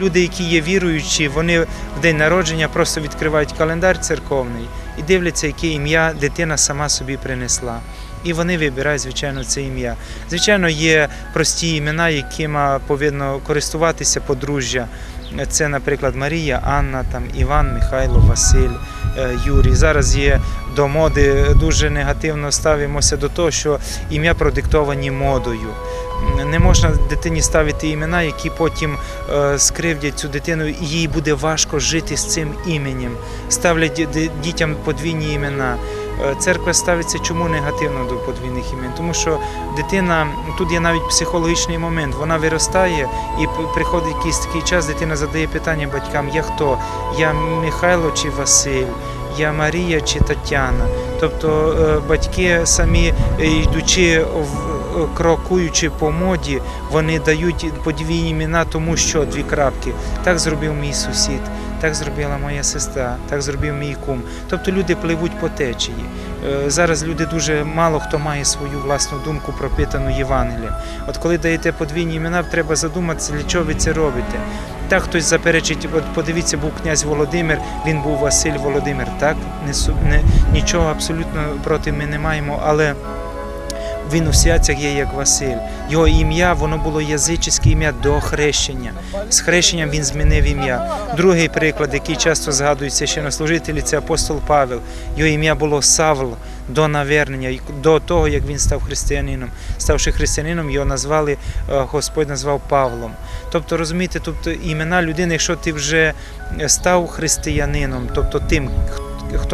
люди, які є віруючі, вони в день народження просто відкривають календар церковний і дивляться, яке ім'я дитина сама собі принесла. І вони вибирають, звичайно, це ім'я. Звичайно, є прості імена, якими повинно користуватися подружжя. Це, наприклад, Марія, Анна, там, Іван, Михайло, Василь, е, Юрій. Зараз є до моди дуже негативно ставимося до того, що ім'я продиктовані модою. Не можна дитині ставити імена, які потім е, скривдять цю дитину, і їй буде важко жити з цим іменем. Ставлять ді- ді- дітям подвійні імена. Е, Церква ставиться чому негативно до подвійних імен? Тому що дитина тут є навіть психологічний момент. Вона виростає і приходить якийсь такий час, дитина задає питання батькам: я хто? Я Михайло чи Василь? Я Марія чи Тетяна? Тобто е, батьки самі е, йдучи в крокуючи по моді, вони дають подвійні імена, тому що дві крапки. Так зробив мій сусід, так зробила моя сестра, так зробив мій кум. Тобто люди пливуть по течії. Е, Зараз люди дуже мало хто має свою власну думку пропитану Євангелієм. От коли даєте подвійні імена, треба задуматися, для чого ви це робите. Так хтось заперечить, от подивіться, був князь Володимир, він був Василь Володимир. Так, не, не, нічого абсолютно проти ми не маємо, але він у святцях є як Василь. Його ім'я воно було язичське ім'я до хрещення. З хрещенням він змінив ім'я. Другий приклад, який часто згадують священнослужителі, це апостол Павел. Його ім'я було Савл до навернення, до того, як він став християнином. Ставши християнином, його назвали, е, Господь назвав Павлом. Тобто, розумієте, тобто імена людини, якщо ти вже став християнином, тобто тим, хто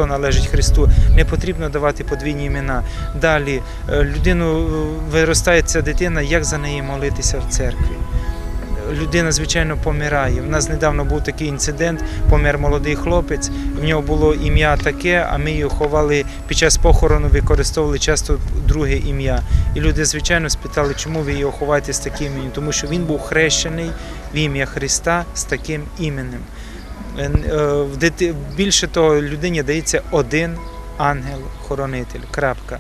належить Христу, не потрібно давати подвійні імена. Далі е, людину е, виростає ця дитина, як за неї молитися в церкві. Людина, звичайно, помирає. У нас недавно був такий інцидент, помер молодий хлопець, в нього було ім'я таке, а ми його ховали під час похорону, використовували часто друге ім'я. І люди, звичайно, спитали, чому ви його ховаєте з таким ім'ям, тому що він був хрещений в ім'я Христа з таким іменем. Е, е, в дити- Більше того, людині дається один ангел-хоронитель. Крапка.